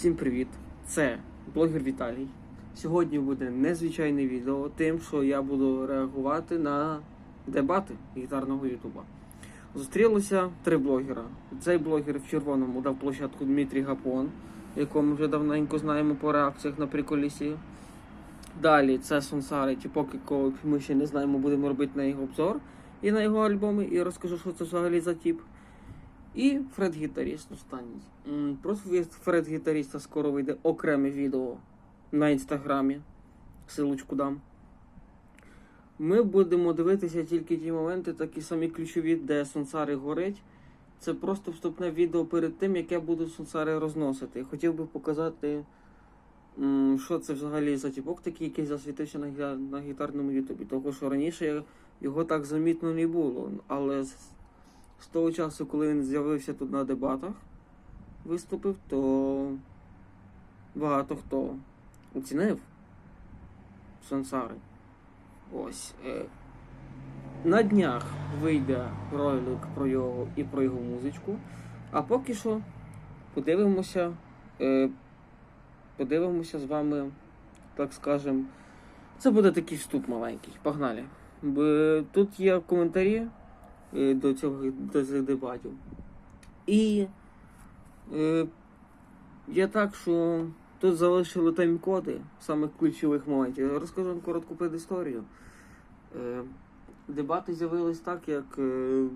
Всім привіт! Це блогер Віталій. Сьогодні буде незвичайне відео, тим, що я буду реагувати на дебати гітарного Ютуба. Зустрілося три блогера. Цей блогер в червоному дав площадку Дмитрій Гапон, якого ми вже давненько знаємо по реакціях на приколісі. Далі це Сонсари, ті поки ми ще не знаємо, будемо робити на його обзор і на його альбоми, і розкажу, що це взагалі за тип. І Фред гітаріст останній. Про Фред гітаріста скоро вийде окреме відео на інстаграмі. Силочку дам. Ми будемо дивитися тільки ті моменти, такі самі ключові, де Сонсари горить. Це просто вступне відео перед тим, як я буду Сонсари розносити. Хотів би показати, що це взагалі за тіпок такий, який засвітився на гітарному ютубі. Тому що раніше його так замітно не було. Але з- того часу, коли він з'явився тут на дебатах, виступив, то багато хто оцінив Сансари. Ось. Е, на днях вийде ролик про його і про його музичку. А поки що подивимося, е, подивимося з вами, так скажем. Це буде такий вступ маленький. Погнали. Тут є коментарі до цього до цих дебатів. І е, є так, що тут залишили тайм-коди самих ключових моментів. Я розкажу вам коротку предісторію. Е, дебати з'явились так, як е,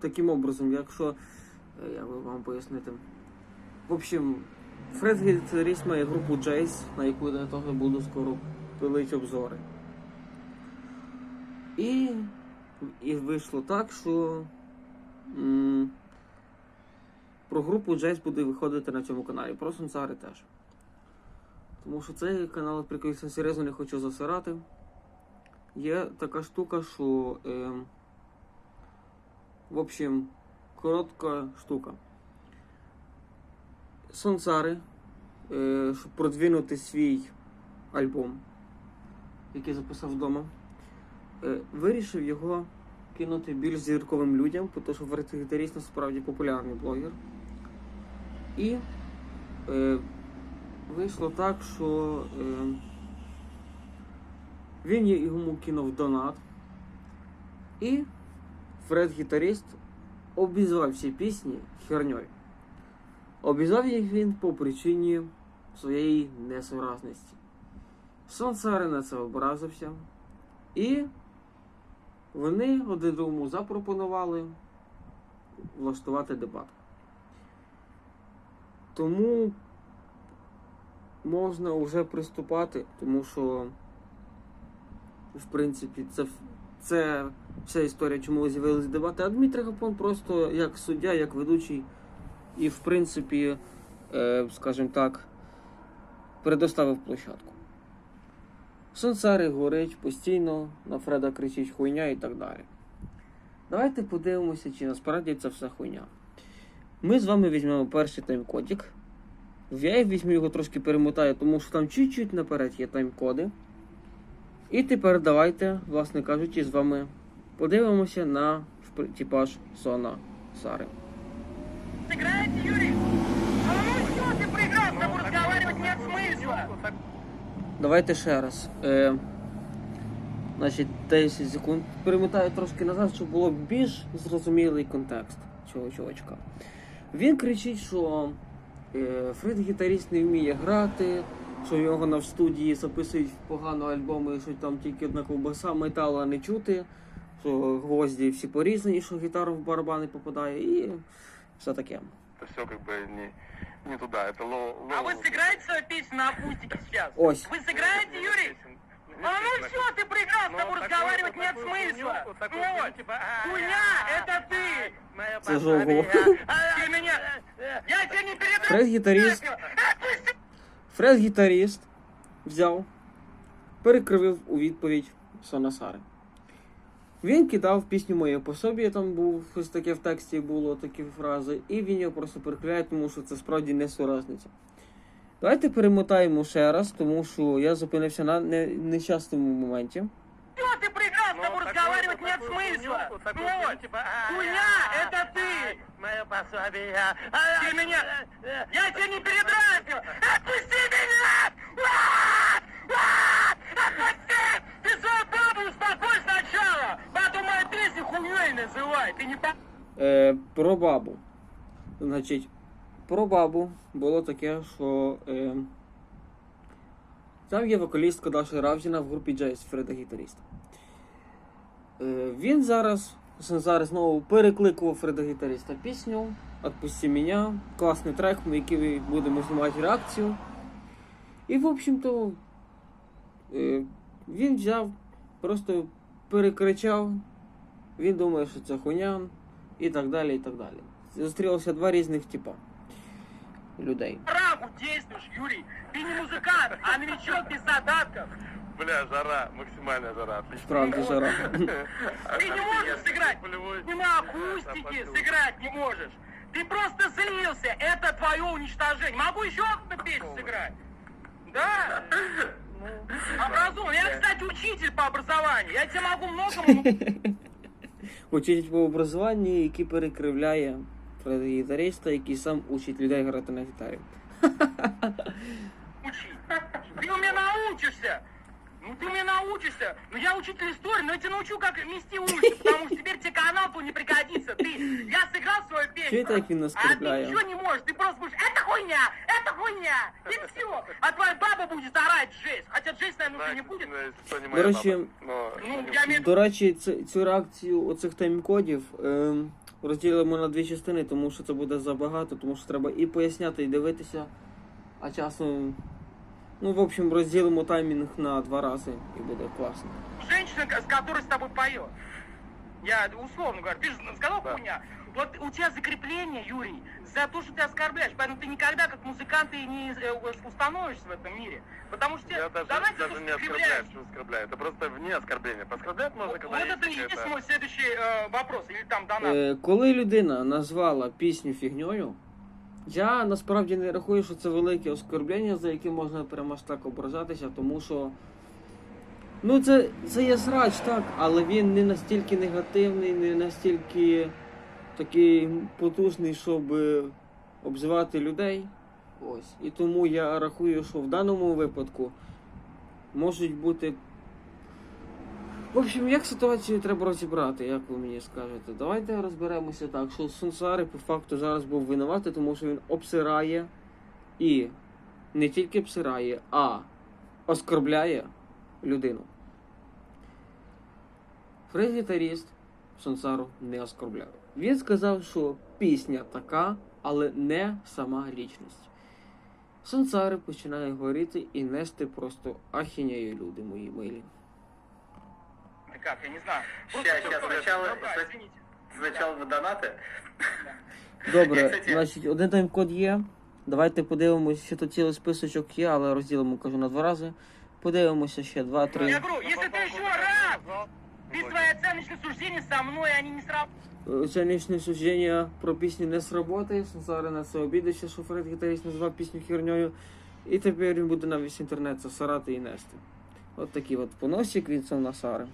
таким образом, якщо е, я би вам пояснити. В общем, Фред гітарист має групу Джейс, на яку я теж буду скоро пилити обзори. І і вийшло так, що м, про групу Джейс буде виходити на цьому каналі, про Сансари теж. Тому що цей канал прикольно серйозно не хочу засирати. Є така штука, що. Е, в общем, коротка штука. Сонсари, е, щоб продвинути свій альбом, який записав вдома. Е, вирішив його кинути більш зірковим людям, тому що гітаріст насправді популярний блогер. І е, вийшло так, що е, він йому кинув донат. І Фред гітаріст обізвав всі пісні херньою. Обізвав їх він по причині своєї несуразності. Сонсари на це образився. І вони один другому запропонували влаштувати дебат. Тому можна вже приступати, тому що, в принципі, це, це вся історія, чому з'явилися дебати. А Дмитрий Гапон просто як суддя, як ведучий, і, в принципі, е, скажімо так, предоставив площадку. Сансари горить постійно, на Фреда кричить хуйня і так далі. Давайте подивимося, чи насправді це все хуйня. Ми з вами візьмемо перший тайм-кодик. Я візьму його трошки перемотаю, тому що там чуть-чуть наперед є тайм-коди. І тепер давайте, власне кажучи, з вами подивимося на типаж Сона Сари. Сыграете, Юрий? Давайте ще раз. Е, значить, 10 секунд. Перемотаю трошки назад, щоб було більш зрозумілий контекст цього чувачка. Він кричить, що е, Фред гітаріст не вміє грати, що його на студії записують погано альбоми, що там тільки одна ковбаса, металу не чути, що гвозді всі порізані, що гітара в барабани попадає і все таке Это все как бы не, не туда, это лоу. А вы сыграете свою песню на акустике сейчас? Ось. Вы сыграете, Юрий? А ну все, ты проиграл, с тобой разговаривать нет смысла. Вот. Хуйня, это ты. Це жовго. Ты меня... Я тебя не передам. Фред гітаріст. Фред гітаріст взяв, перекривив у відповідь Сонасари. Він кидав пісню моє пособі, там був щось таке в тексті було такі фрази, і він його просто перекриває, тому що це справді несуразниця. Давайте перемотаємо ще раз, тому що я зупинився на не- нещасному моменті. Все, ты проиграл, с тобой разговаривать нет смысла. Вот. Хуйня, это ты. Мое пособие. Ты меня... Я тебя не передразнил. Отпусти меня! Хуйней называй. Ты не по... Е, про бабу. Значить, про бабу було таке, що е, там є вокалістка Даша Равзіна в групі Джейс Фреда гітаріста. Е, він зараз, зараз знову перекликував Фреда гітаріста пісню Отпусти мене. Класний трек, на який ми будемо знімати реакцію. І, в общем-то, е, він взяв, просто перекричав. Він думає, що це хуйня і так далі, і так далі. Зустрілося два різних типа людей. Рагу действуешь, Юрий. Ты не музыкант, а новичок без задатков. Бля, жара, максимальная жара. Отлично. Справді жара. Ты не можешь сыграть. Полевой. Ни на акустике сыграть не можешь. Ты просто слился. Это твое уничтожение. Могу еще одну песню сыграть? Да? Образован. Я, кстати, учитель по образованию. Я тебе могу многому Учитель по образуванню, який перекривляє гітариста, який сам учить людей грати на гітарі. учить. Ты у меня научишься. Ну ты у меня научишься. Ну я учитель истории, но я тебя научу, как нести улицу, потому что теперь тебе канал то не пригодится. Ты, я сыграл свою песню. Чё это я кино А ты оскорбляю? ничего не можешь, ты просто будешь, это хуйня, это хуйня, и все. А твоя баба будет орать жесть. Хотя жесть, наверное, уже не будет. Что не До моя речі, баба, но... Ну, я имею в виду, До речі, цю, цю реакцію оцих тайм-кодів ем, розділимо на дві частини, тому що це буде забагато, тому що треба і поясняти, і дивитися. А часом. Ну, в общем, розділимо таймінг на два рази і буде класно. женщина, с которой с тобой поет. Я условно говорю, ты же сказал Да. хуйня. Вот у тебя закрепление, Юрий, за то, что ты оскорбляешь. Поэтому ты никогда как музыкант и не э, установишься в этом мире. Потому что Я даже, давайте даже тут не оскорбляю, закрепляем. что оскорбляю. Это просто вне оскорбления. Поскорблять можно, Вот, когда вот есть это и есть какая-то- мой следующий э, вопрос. Или там донат. Е, коли людина назвала пісню фігньою, я насправді не рахую, що це велике оскорблення, за яке можна прямо аж так ображатися, тому що. Ну, це, це є срач, так, але він не настільки негативний, не настільки такий потужний, щоб е, обзивати людей. Ось. І тому я рахую, що в даному випадку можуть бути в общем, як ситуацію треба розібрати, як ви мені скажете? Давайте розберемося так, що Сунсари по факту зараз був винуватий, тому що він обсирає і не тільки обсирає, а оскорбляє людину. Фред гітаріст Сансару не оскорбляв. Він сказав, що пісня така, але не сама лічність. Сансари починає говорити і нести просто ахінею люди мої милі Ты как, я не знаю. Щас, щас, Просто- сначала- Ну да, извините. Сначала вы донаты. Добре, Я, кстати- значить, один тайм-код є. Давайте подивимося, що тут цілий списочок є, але розділимо кажу на два рази. Подивимося ще два, Я три. говорю, если ты еще раз, ты свои оценочные суждения со мной, они не сработают. Оціночне судження про пісню не сработає. Сансара на це обідався, що Фред гітаріст назвав пісню херньою. І тепер він буде на весь інтернет засирати і нести. От такий от поносик від Сансари.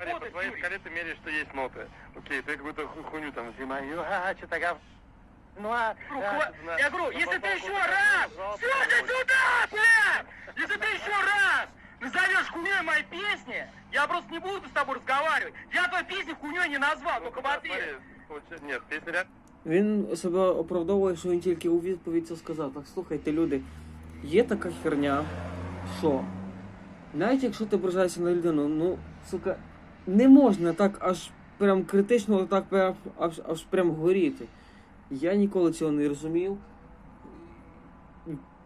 Смотри, по твоей шкале ты меряешь, что есть ноты. Окей, ты какую-то ху- хуйню там зима, а, что-то гав... Ну, а... Ну, а, хва- что-то на- Я говорю, на если ты потолку еще такая раз, жопа, слушай ой. сюда, блядь! Если ты еще раз назовешь хуйней мои песни, я просто не буду с тобой разговаривать. Я твою песню хуйней не назвал, Ну, только в да, ответ. смотри, получается- Нет, песня реально... Він себе оправдовує, що він тільки у відповідь це сказав. Так слухайте, люди, є така херня, що навіть якщо ти ображаєшся на людину, ну, сука, не можна так аж прям критично, так аж, аж прям горіти. Я ніколи цього не розумів.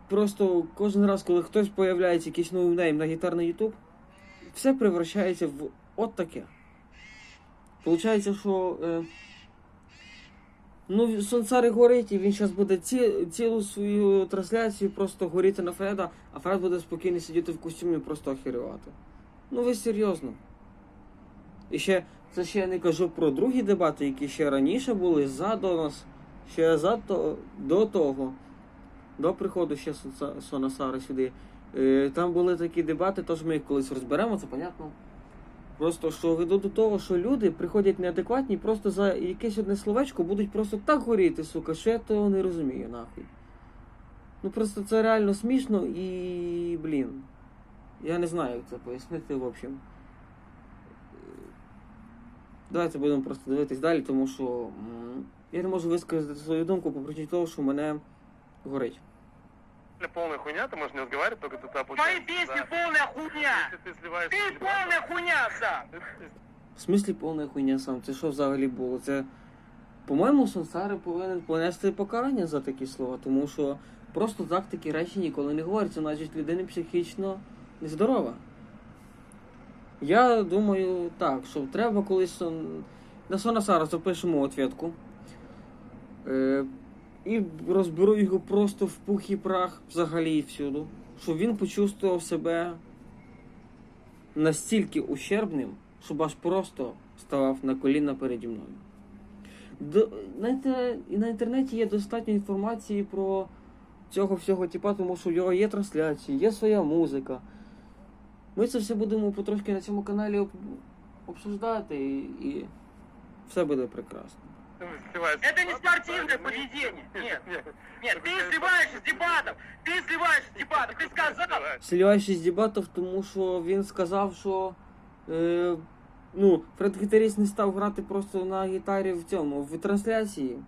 Просто кожен раз, коли хтось появляється якийсь новий нейм на гітар на Ютуб, все превращається в от таке. Получається, що. Е, Ну, Сонсари горить, і він зараз буде ці, цілу свою трансляцію просто горіти на Фреда, а Фред буде спокійно сидіти в костюмі і просто охерювати. Ну ви серйозно. І ще це ще я не кажу про другі дебати, які ще раніше були за до нас, ще за то, до того, до приходу ще Сонасари сюди. Е, там були такі дебати, тож ми їх колись розберемо, це понятно. Просто що веду до того, що люди приходять неадекватні, просто за якесь одне словечко будуть просто так горіти, сука, що я того не розумію, нахуй. Ну просто це реально смішно і. блін. Я не знаю, як це пояснити, в общем. Давайте будемо просто дивитись далі, тому що м, я не можу висказати свою думку по причині того, що мене горить. Полная хуйня, ты можешь не разговаривать, только ты туда Твои песни полная хуйня. Если ты сливаешь... Ты полная хуйня сам. В смислі повна хуйня сам. Це що взагалі було? Це, по-моєму, Сансари повинен понести покарання за такі слова, тому що просто так такі речі ніколи не говоряться, значить людина психічно нездорова. Я думаю так, що треба колись на Сонасара запишемо ответку. Е, і розберу його просто в пух і прах взагалі і всюду. Щоб він почувствував себе настільки ущербним, щоб аж просто ставав на коліна переді мною. До, знаєте, на інтернеті є достатньо інформації про цього всього типа, тому що в його є трансляції, є своя музика. Ми це все будемо потрошки на цьому каналі об, обсуждати і, і все буде прекрасно. Ты сливаешь... Это не спортивное поведение. Нет. Нет, ты сливаешься с дебатов. Ты сливаешься с дебатов. Ты сказал. Сливаючись з дебатів, тому що він сказав, що е, ну, Фред гітаріст не став грати просто на гітарі в цьому, в трансляції.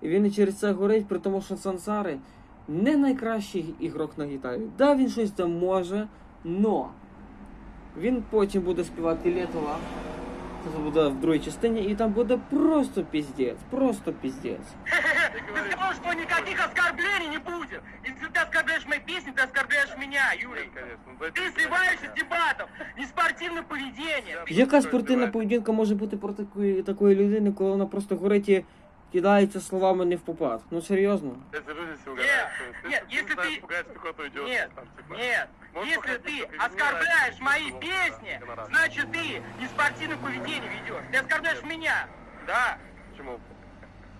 І він і через це горить, при тому, що Сансари не найкращий ігрок на гітарі. Да, він щось там може, но він потім буде співати Летова. Це буде в другій частині, і там буде просто піздець, просто піздець. Ты сказал, что никаких оскорблений не будет. Если ты оскорбляешь мои песни, ты оскорбляешь меня, Юрий. Конечно. Ну, Ты сливаешься с дебатов. Неспортивное поведение. Яка спортивна поведінка може бути проти такої, такої людини, коли вона просто горить і кидається словами не в попад? Ну серйозно? Я сижу здесь и Нет, угораю. Ты- нет, ты если знаешь, ты- пугаешь пехоту идет. Нет, там, типа. Нет, Можешь если походить, ты только извини, оскорбляешь раньше мои было, песни, да, гонорар. значит ты неспортивное поведение ведешь. Ты оскорбляешь меня. Да. Почему?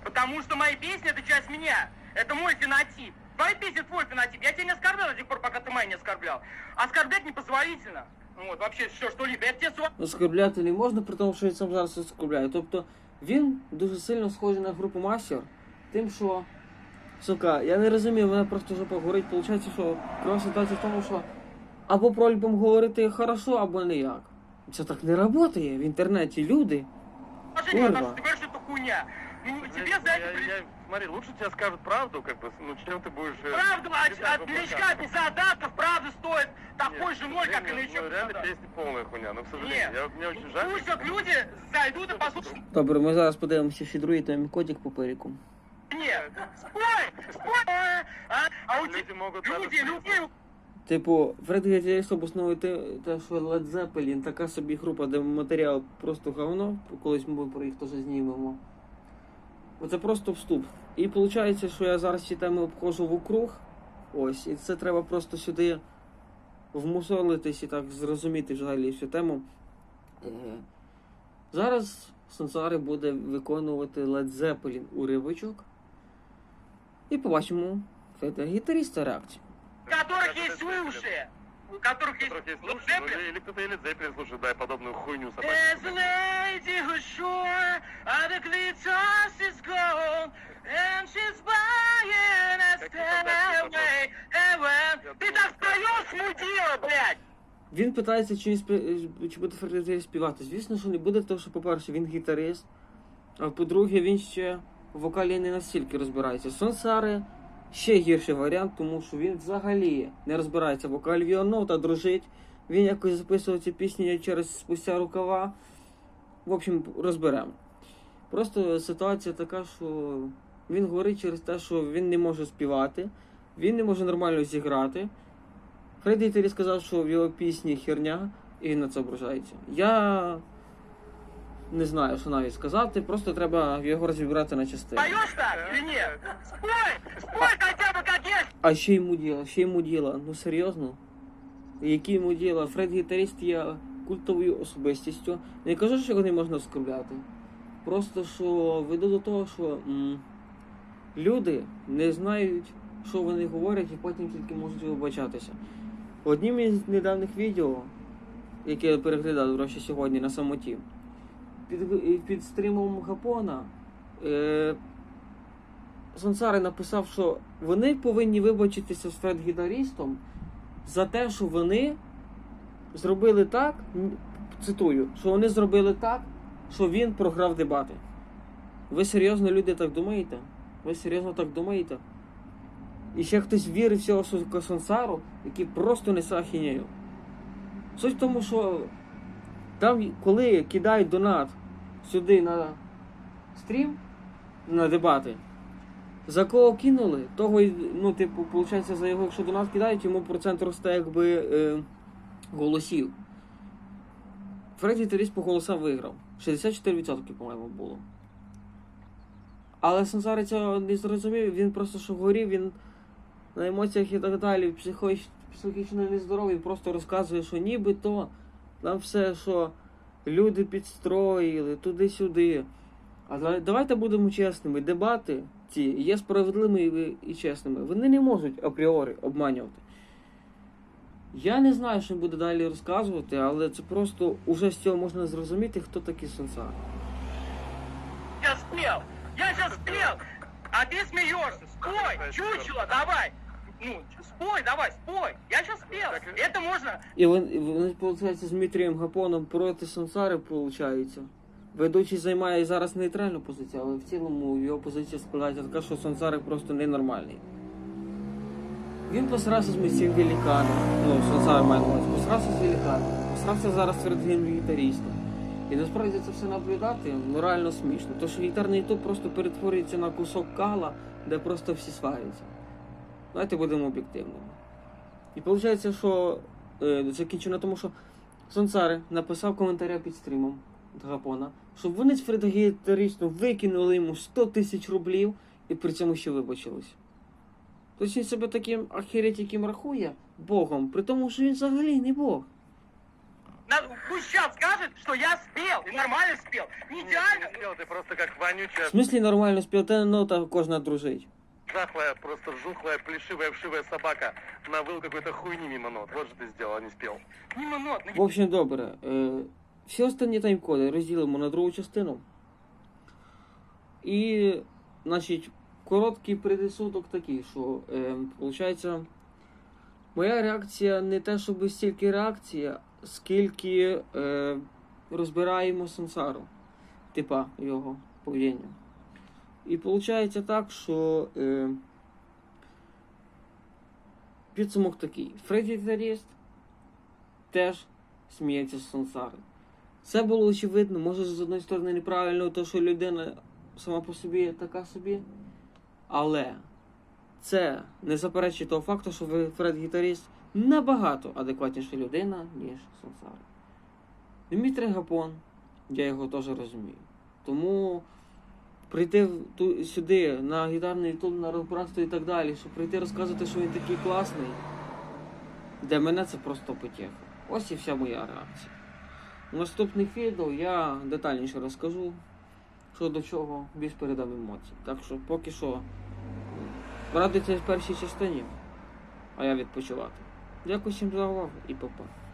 Потому что мои песни это часть меня. Это мой фенотип. Твои песни твой фенотип. Я тебя не оскорблял до тех пор, пока ты мои не оскорблял. Оскорблять непозволительно. Вот, вообще все что-либо. Я тебе с Оскорбляти не можна, при тому, що він сам зараз оскорбляє. Тобто він дуже сильно схожий на групу Мастер, тим, що. Сука, я не розумію, мене просто жопа горить. Получається, що крова ситуація в тому, що або про альбом говорити хорошо, або ніяк. Це так не працює в інтернеті. Люди. уважением Курва. отношусь. Ты говоришь, что это хуйня. Ну, тебе Я- за это... я- при- я- Смотри, лучше тебе скажут правду, как бы, ну, чем ты будешь... э, Правду от, летать в от облака. новичка такой же ноль, как и ну, новичок. ну, реально песни полная хуйня, но, к сожалению, я, мне очень жаль. Пусть вот люди зайдут и послушают. Добре, ми зараз подивимося ще другий там кодик по періку. Нет, спой, спой, а, а у Люди тебя, люди, люди, Типу, Фред Гетєріс обосновує те, те, що Led Zeppelin така собі група, де матеріал просто говно, колись ми про їх теж знімемо. Оце просто вступ. І виходить, що я зараз ці теми обходжу в округ. Ось, і це треба просто сюди вмусолитись і так зрозуміти взагалі всю тему. Е, Зараз Сансари буде виконувати Led Zeppelin уривочок. І побачимо Феда гітаріста реакцію. у которых есть уши, у которых У которых есть есть слушай, ну, или, или кто-то или Зеппелин слушает, да, и подобную хуйню There's a собачью. lady who's sure of the glitters is gold, and she's buying a Как это так, stairway Ты думаю, так так. встаешь, блядь! Він питається, чи, спі- чи буде Фредді співати. Звісно, що не буде, тому що, по-перше, він гітарист, а по-друге, він ще в вокалі не настільки розбирається. Сонсари ще гірший варіант, тому що він взагалі не розбирається в вокалі, його нота дружить. Він якось записував ці пісні через спустя рукава. В общем, розберемо. Просто ситуація така, що він говорить через те, що він не може співати, він не може нормально зіграти. Фредді Тері сказав, що в його пісні херня, і на це ображається. Я не знаю, що навіть сказати, просто треба його розібрати на частини. А ще йому діло, ще йому діло. Ну серйозно? Які йому діло? Фред гітаріст є культовою особистістю. Не кажу, що його не можна оскорбляти. Просто що веду до того, що м, люди не знають, що вони говорять, і потім тільки можуть вибачатися. Однім із недавніх відео яке я переглядав, до сьогодні на самоті, під, під стрімом Гапона е, Сансари написав, що вони повинні вибачитися з Фред-гітаристом за те, що вони зробили так, цитую, що вони зробили так, що він програв дебати. Ви серйозно люди так думаєте? Ви серйозно так думаєте? І ще хтось вірить в цього Сансару, який просто несе ахінею. Суть в тому, що там, коли кидають донат сюди на стрім, на дебати, за кого кинули, того, ну, типу, виходить, за його, якщо донат кидають, йому процент росте якби е, голосів. Фредді Теріс по голосам виграв. 64%, по-моєму, було. Але Сансари цього не зрозумів, він просто що горів, він на емоціях і так далі, психо- психічно нездоровий, просто розказує, що нібито там все, що люди підстроїли туди-сюди. А давайте будемо чесними. Дебати ці є справедливими і- чесними. Вони не можуть апріорі обманювати. Я не знаю, що буде далі розказувати, але це просто уже з цього можна зрозуміти, хто такий Сансар. Я спел! Я сейчас спел! А ты смеешься! Спой! Чучело, давай! Ну, спой, давай, спой! Я сейчас спел! Это можно... І вони, і вони виходить, з Дмитрієм Гапоном проти Сансари, виходить. Ведучий займає зараз нейтральну позицію, але в цілому його позиція складається така, що Сансари просто ненормальний. Він посрався з цим великаном. Ну, Сансар має на увазі, посрався з великаном. Посрався зараз серед гітарістом. І насправді це все наблюдати ну, реально смішно. Тому що гітарний ютуб просто перетворюється на кусок кала, де просто всі сваряться. Давайте будемо об'єктивними. І виходить, що е, закінчу на тому, що Сонсари написав коментаря під стрімом Гапона, щоб вони з фредогітаристом викинули йому 100 тисяч рублів і при цьому ще вибачились. Тобто він себе таким ахеретиком рахує Богом, при тому, що він взагалі не Бог. Пусть сейчас скажет, что я спел, и нормально спел. Не Нет, ты идеально. не спел, ты просто как В вонючая, смислі нормально спів, та нота кожна дружить. Жахлая, просто жухлая, плешивая, вшивая собака навыл какой-то хуйни мимо нот. Вот же ты сделал, а не спел. Мимо нот. В общем, добре. Е, всі останні таймкоди розділимо на другу частину. І, значить, короткий предисудок такий, що е, виходить, моя реакція не те, щоб стільки реакція, скільки е, розбираємо сансару, типа його поведіння. І виходить так, що е, підсумок такий. Фредді Теріст теж сміється з сансари. Це було очевидно, може з одної сторони неправильно, то що людина сама по собі така собі. Але це не заперечує того факту, що Фред гітаріст набагато адекватніша людина, ніж сансара. Дмитрий Гапон, я його теж розумію. Тому прийти ту, сюди на гітарний ютуб, на розбратство і так далі, щоб прийти розказувати, що він такий класний, для мене це просто потєха. Ось і вся моя реакція. У наступних відео я детальніше розкажу, що до чого, більш передам емоцій. Так що поки що радуйтесь в першій частині, а я відпочивати. Дякую всім за увагу і па-па.